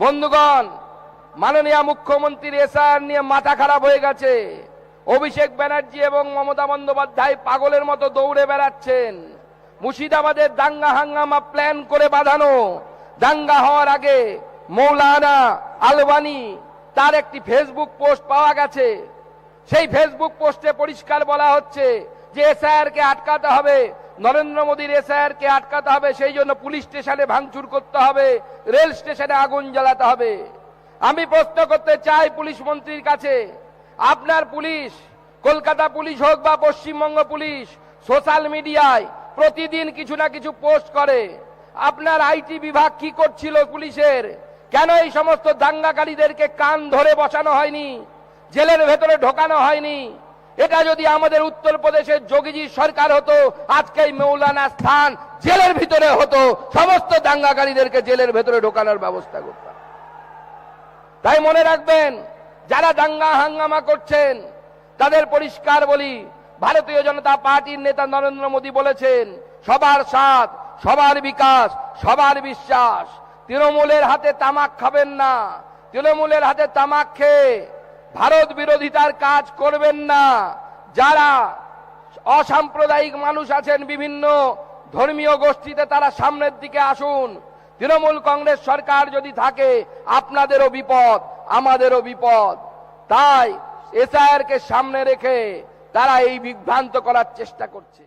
বন্ধুগণ, মাননীয় মুখ্যমন্ত্রীর এসআর নিয়ে মাথা খারাপ হয়ে গেছে। অভিষেক ব্যানার্জি এবং মমতা বন্দ্যোপাধ্যায় পাগলের মতো দৌড়ে বেড়াচ্ছেন। মুর্শিদাবাদের দাঙ্গা হাঙ্গামা প্ল্যান করে বাঁধানো। দাঙ্গা হওয়ার আগে মৌলানা আলবানি, তার একটি ফেসবুক পোস্ট পাওয়া গেছে। সেই ফেসবুক পোস্টে পরিষ্কার বলা হচ্ছে যে এসআইআর কে আটকাতে হবে। নরেন্দ্র মোদীর এসআইআর কে আটকাতে হবে, সেই জন্য পুলিশ স্টেশনে ভাঙচুর করতে হবে, রেল স্টেশনে আগুন জ্বালাতে হবে। আমি প্রশ্ন করতে চাই পুলিশ মন্ত্রীর কাছে, আপনার পুলিশ, কলকাতা পুলিশ হোক বা পশ্চিমবঙ্গ পুলিশ, সোশ্যাল মিডিয়ায় প্রতিদিন কিছু না কিছু পোস্ট করে, আপনার আইটি বিভাগ কি করছিল পুলিশের? কেন এই সমস্ত দাঙ্গাকারীদেরকে কান ধরে বসানো হয়নি, জেলের ভেতরে ঢোকানো হয়নি? এটা যদি আমাদের উত্তরপ্রদেশের যোগীজি সরকার হতো আজকে মৌলানা স্থান জেলের ভিতরে হতো, সমস্ত দাঙ্গাকারীদেরকে জেলের ভেতরে ঢোকানোর ব্যবস্থা করতাম। তাই মনে রাখবেন, যারা দাঙ্গা হাঙ্গামা করছেন, তাদের পরিষ্কার বলি, ভারতীয় জনতা পার্টির নেতা নরেন্দ্র মোদী বলেছেন, সবার সাথ সবার বিকাশ, সবার বিশ্বাস। তৃণমূলের হাতে তামাক খাবেন না, তৃণমূলের হাতে তামাক খেয়ে ভারত বিরোধিতার কাজ করবেন না। যারা অসাম্প্রদায়িক মানুষ আছেন বিভিন্ন ধর্মীয় গোষ্ঠীতে তারা সামনের দিকে আসুন। তৃণমূল কংগ্রেস সরকার যদি থাকে, আপনাদেরও বিপদ, আমাদেরও বিপদ। তাই এসআইআর কে সামনে রেখে তারা এই বিভ্রান্ত করার চেষ্টা করছে।